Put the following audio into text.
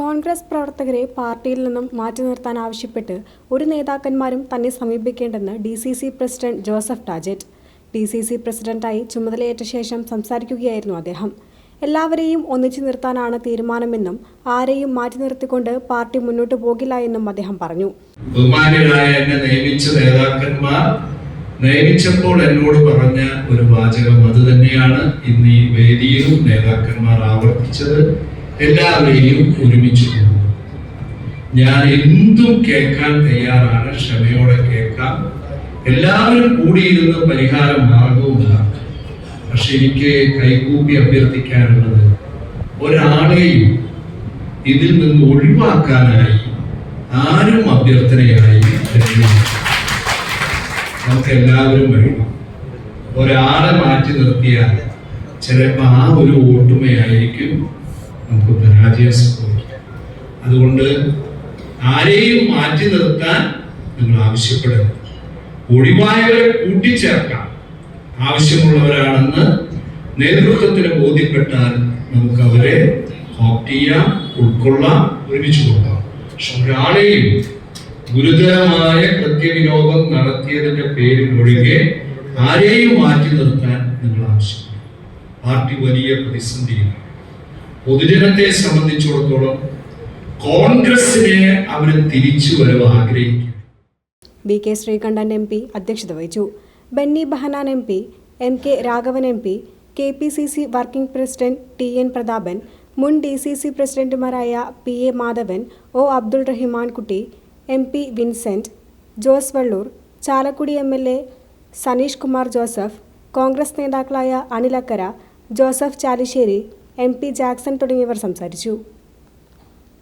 കോൺഗ്രസ് പ്രവർത്തകരെ പാർട്ടിയിൽ നിന്നും മാറ്റി നിർത്താൻ ആവശ്യപ്പെട്ട് ഒരു നേതാക്കന്മാരും തന്നെ സമീപിക്കേണ്ടെന്ന് D C C president Joseph Tajet. D C C പ്രസിഡന്റായി ചുമതലയേറ്റ ശേഷം സംസാരിക്കുകയായിരുന്നു അദ്ദേഹം. എല്ലാവരെയും ഒന്നിച്ചു നിർത്താനാണ് തീരുമാനമെന്നും ആരെയും മാറ്റി നിർത്തിക്കൊണ്ട് പാർട്ടി മുന്നോട്ട് പോകില്ല എന്നും അദ്ദേഹം പറഞ്ഞു. ബഹുമാന്യരായ എന്നെ നിയമിച്ച നേതാക്കന്മാർ നിയമിച്ചപ്പോൾ എന്നോട് പറഞ്ഞ ഒരു വാചകം അത് തന്നെയാണ്. ഇന്ന് ഈ വേദിയിലും നേതാക്കന്മാർ ആവർത്തിച്ചത്. എല്ലാവരെയും ഒരുമിച്ച് ഞാൻ എന്തും കേൾക്കാൻ തയ്യാറാണ്. ക്ഷമയോടെ കേൾക്കാം. എല്ലാവരും കൂടിയിരുന്ന് പരിഹാരം മാർഗവുമാണ് പക്ഷെ എനിക്ക് കൈകൂപ്പി അഭ്യർത്ഥിക്കാനുള്ളത് ഒരാളെയും ഇതിൽ നിന്ന് ഒഴിവാക്കാനായി ആരും അഭ്യർത്ഥനയായി നമുക്ക് എല്ലാവരും വേണം ഒരാളെ മാറ്റി നിർത്തിയാൽ ചിലപ്പോൾ ആ ഒരു ഓട്ടുമയായിരിക്കും നമുക്ക് പരാജയം അതുകൊണ്ട് ആരെയും മാറ്റി നിർത്താൻ നിങ്ങൾ ആവശ്യപ്പെടരുത്. ഒഴിവായവരെ കൂട്ടിച്ചേർക്കാം. ആവശ്യമുള്ളവരാണെന്ന് നേതൃത്വത്തിന് ബോധ്യപ്പെട്ടാൽ നമുക്ക് അവരെ ചെയ്യാം ഉൾക്കൊള്ളാം ഒരുമിച്ച് കൊള്ളാം പക്ഷെ ഒരാളെയും ഗുരുതരമായ കൃത്യവിലോപം നടത്തിയതിന്റെ പേരിൽ ഒഴികെ ആരെയും മാറ്റി നിർത്താൻ നിങ്ങൾ ആവശ്യപ്പെടും പാർട്ടി വലിയ പ്രതിസന്ധിയിലാണ്. പൊതുജനത്തെ സംബന്ധിച്ചിടത്തോളം കോൺഗ്രസിനെ അവർ തിരിച്ചു വരവ് ആഗ്രഹിക്കും B K Sreekandan M P അധ്യക്ഷത വഹിച്ചു. Benny Behanan M P M K Raghavan M P K P C C working president T N Prathapan മുൻ ഡി സി സി പ്രസിഡന്റുമാരായ P A Madhavan O Abdul Rahimankutty M P Vincent Jose Vallur Chalakudy M L A Saneesh Kumar Joseph Congress നേതാക്കളായ Anilakkara Joseph Chalissery M P Jackson തുടങ്ങിയവർ സംസാരിച്ചു